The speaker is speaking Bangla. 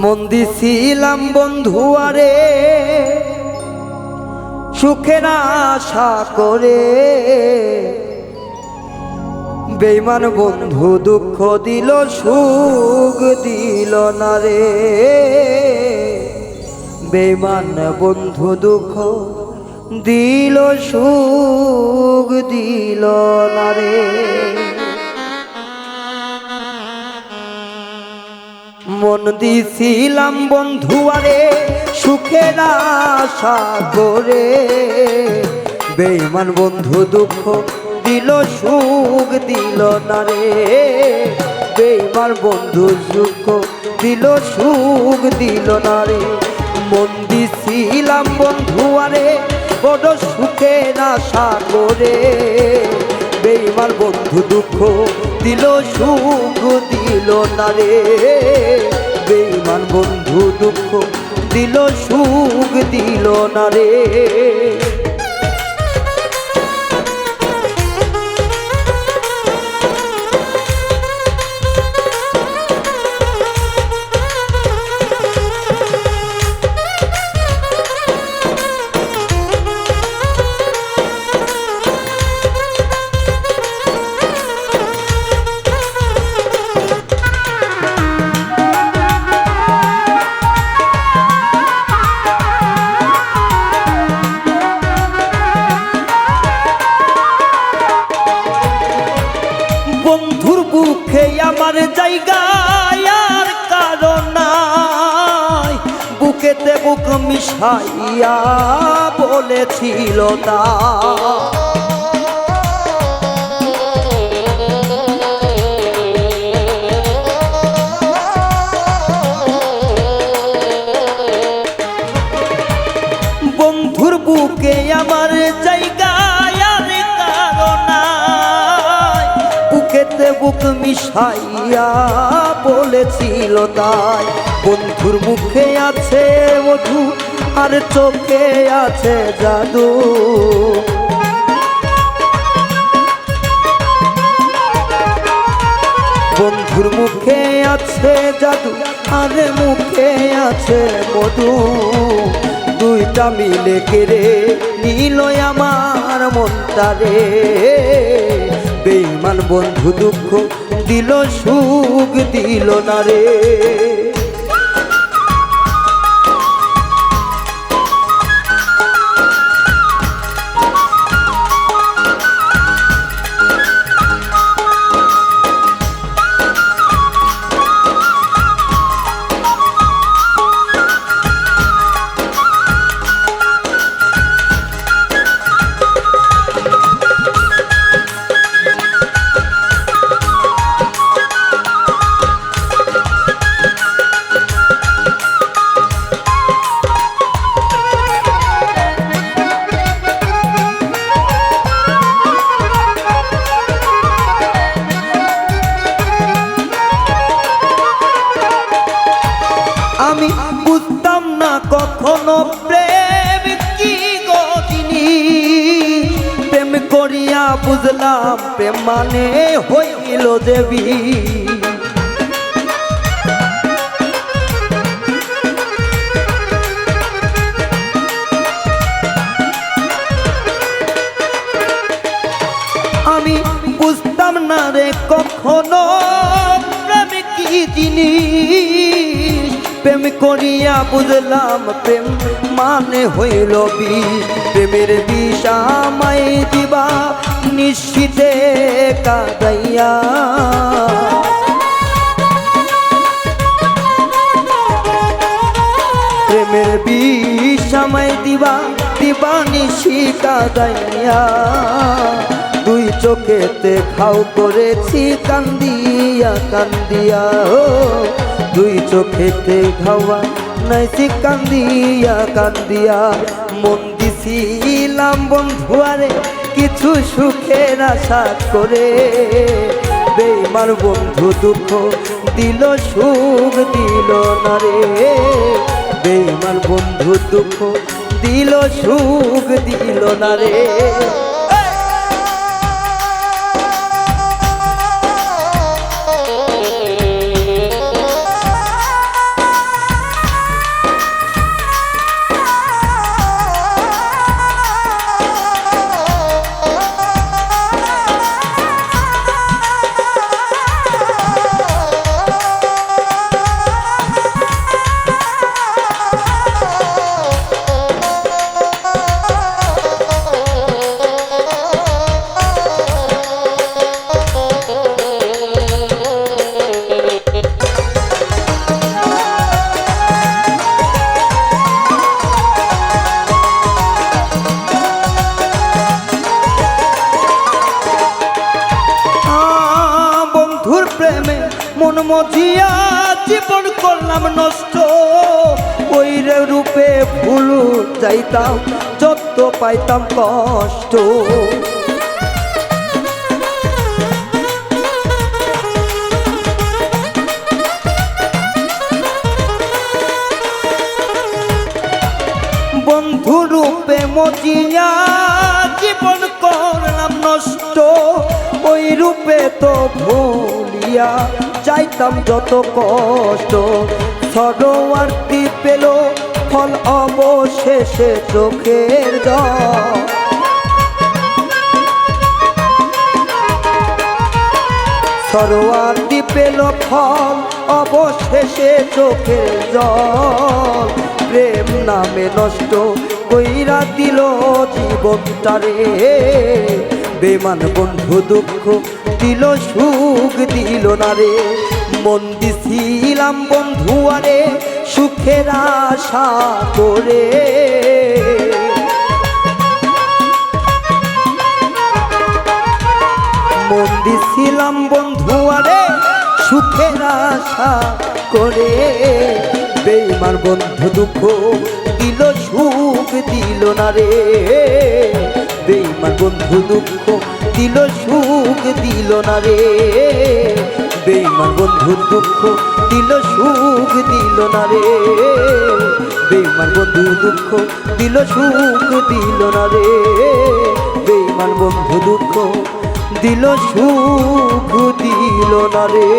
মন দিছিলাম বন্ধু আরে, সুখের আশা করে। বেইমান বন্ধু দুঃখ দিল, সুখ দিল না রে। বেইমান বন্ধু দুঃখ দিল, সুখ দিল না রে। মন দিছিলাম বন্ধু আরে সুখের আশা করে বেইমান বন্ধু দুঃখ দিল, সুখ দিল না রে। বেইমান বন্ধু সুখ দিল সুখ দিল না রে। মন দিছিলাম বন্ধু আরে, বড় সুখের আশা করে বেইমার বন্ধু দুঃখ দিল, সুখ দিল না রে। বেইমান বন্ধু দুঃখ দিল, সুখ দিল না রে। বুকে আমার জায়গায় আর কারণ বুকেতে বুক মিশাইয়া বলেছিল তা। বুক মিশাইয়া বলেছিল তাই। বন্ধুর মুখে আছে মধু, আর চোখে আছে জাদু। বন্ধুর মুখে আছে জাদু, আর মুখে আছে মধু। দুইটা মিলে কেড়ে নিল আমার মনটারে বেইমান বন্ধু দুঃখ দিল সুখ দিল না রে। বুঝলাম প্রেম মানে হইল দেবী। আমি বুঝতাম না রে কখনো করিয়া বুঝলাম প্রেম মানে হইল বিষ প্রেমের বিষ আমায় দিবা, নিশ্চিতে কাদাইয়া। প্রেমের বিষ আমায় দিবা দিবা নিশি কাদাইয়া। দুই চোখেতে খাও করেছি, কান্দিয়া কান্দিয়া দুই চোখেতে খাওয়া নাইছি কান্দিয়া কান্দিয়া মন দিছিলাম বন্ধুয়ারে, কিছু সুখের আশা করে। বেমার বন্ধু দুঃখ দিল, সুখ দিল না রে। বেমার বন্ধু দুঃখ দিল, সুখ দিল না রে। মজিয়া জীবন করলাম নষ্ট। ওই রূপে ভুল যাইতাম যত পাইতাম, কষ্ট। বন্ধু রূপে মজিয়া জীবন করলাম নষ্ট। ওই রূপে তো ভুলিয়া চাইতাম যত কষ্ট। সরোয়ার্তি পেল ফল অবশেষে চোখের জল। সরোয়ার্তি পেল ফল অবশেষে চোখের জল। প্রেম নামে নষ্ট কইরা দিল জীবনটারে। বেমান বন্ধু দুঃখ দিল, সুখ দিল না রে। মন দিছিলাম বন্ধু আরে, সুখের আশা করে। মন দিছিলাম বন্ধু আরে, সুখের আশা করে। বেইমার বন্ধু দুঃখ দিল, সুখ দিল না রে। বেইমার বন্ধু দুঃখ দিল দিল না রে। বেইমান বন্ধু দুঃখ দিল, সুখ দিল না রে। বেইমান বন্ধু দুঃখ দিল, সুখ দিল না রে। বেইমান বন্ধু দুঃখ দিল, সুখ দিল না রে।